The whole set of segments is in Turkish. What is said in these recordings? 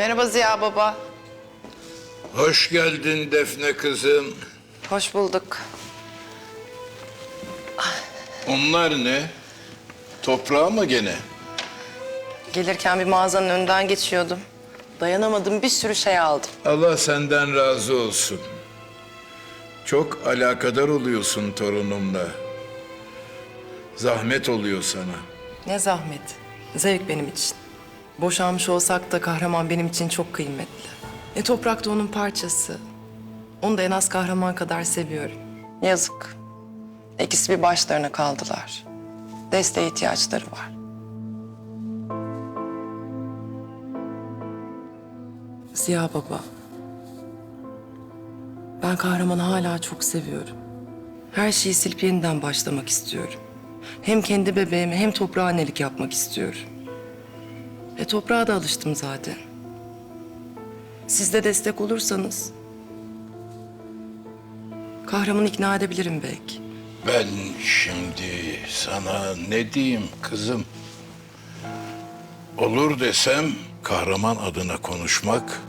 Merhaba Ziya baba. Hoş geldin Defne kızım. Hoş bulduk. Onlar ne? Toprağı mı gene? Gelirken bir mağazanın önünden geçiyordum. Dayanamadım bir sürü şey aldım. Allah senden razı olsun. Çok alakadar oluyorsun torunumla. Zahmet oluyor sana. Ne zahmet. Zevk benim için. Boşanmış olsak da kahraman benim için çok kıymetli. E toprak da onun parçası. Onu da en az kahraman kadar seviyorum. Yazık. İkisi bir başlarına kaldılar. Desteğe ihtiyaçları var. Ziya baba. Ben kahramanı hala çok seviyorum. Her şeyi silip yeniden başlamak istiyorum. Hem kendi bebeğime hem toprağa annelik yapmak istiyorum. E toprağa da alıştım zaten. Siz de destek olursanız... ...kahramanı ikna edebilirim belki. Ben şimdi sana ne diyeyim kızım? Olur desem kahraman adına konuşmak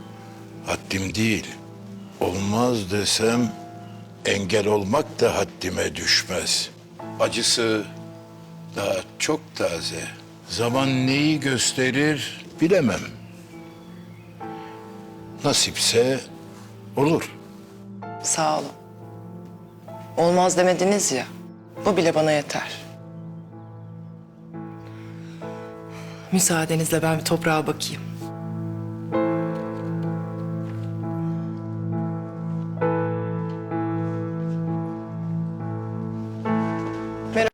haddim değil. Olmaz desem engel olmak da haddime düşmez. Acısı daha çok taze. Zaman neyi gösterir bilemem. Nasipse olur. Sağ olun. Olmaz demediniz ya. Bu bile bana yeter. Müsaadenizle ben bir toprağa bakayım.